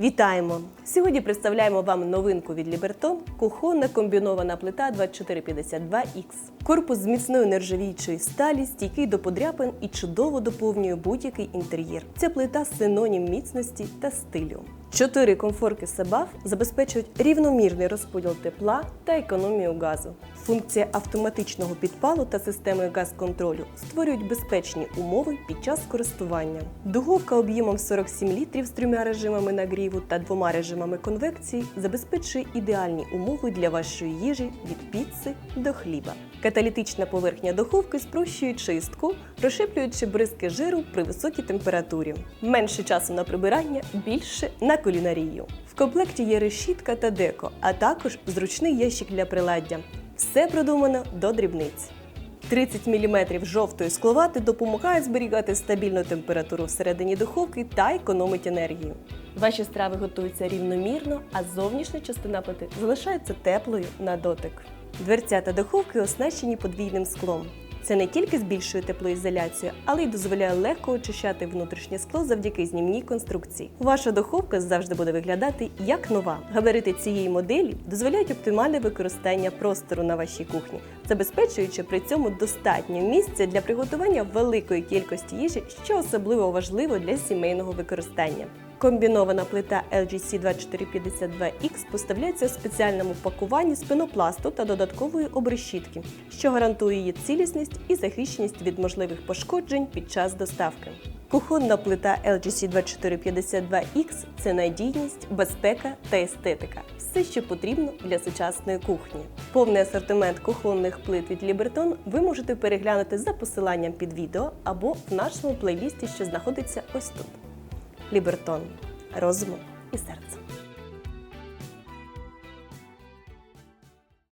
Вітаємо! Сьогодні представляємо вам новинку від Ліберто – кухонна комбінована плита 2452X. Корпус з міцної нержавіючої сталі, стійкий до подряпин і чудово доповнює будь-який інтер'єр. Ця плита синонім міцності та стилю. Чотири комфорки Себаф забезпечують рівномірний розподіл тепла та економію газу. Функція автоматичного підпалу та системи газконтролю створюють безпечні умови під час користування. Духовка об'ємом 47 літрів з трьома режимами нагріву та двома режимами конвекції забезпечує ідеальні умови для вашої їжі від піци до хліба. Каталітична поверхня духовки спрощує чистку, розшиплюючи бризки жиру при високій температурі. Менше часу на прибирання, більше на кулінарію. В комплекті є решітка та деко, а також зручний ящик для приладдя. Все продумано до дрібниць. 30 мм жовтої скловати допомагає зберігати стабільну температуру всередині духовки та економить енергію. Ваші страви готуються рівномірно, а зовнішня частина плити залишається теплою на дотик. Дверцята духовки оснащені подвійним склом. Це не тільки збільшує теплоізоляцію, але й дозволяє легко очищати внутрішнє скло завдяки знімній конструкції. Ваша духовка завжди буде виглядати як нова. Габарити цієї моделі дозволяють оптимальне використання простору на вашій кухні, забезпечуючи при цьому достатньо місця для приготування великої кількості їжі, що особливо важливо для сімейного використання. Комбінована плита LGC 2452X поставляється у спеціальному пакуванні з пенопласту та додаткової обрешітки, що гарантує її цілісність і захищеність від можливих пошкоджень під час доставки. Кухонна плита LGC 2452X – це надійність, безпека та естетика. Все, що потрібно для сучасної кухні. Повний асортимент кухонних плит від Liberton ви можете переглянути за посиланням під відео або в нашому плейлісті, що знаходиться ось тут. Лібертон розуму і серцем.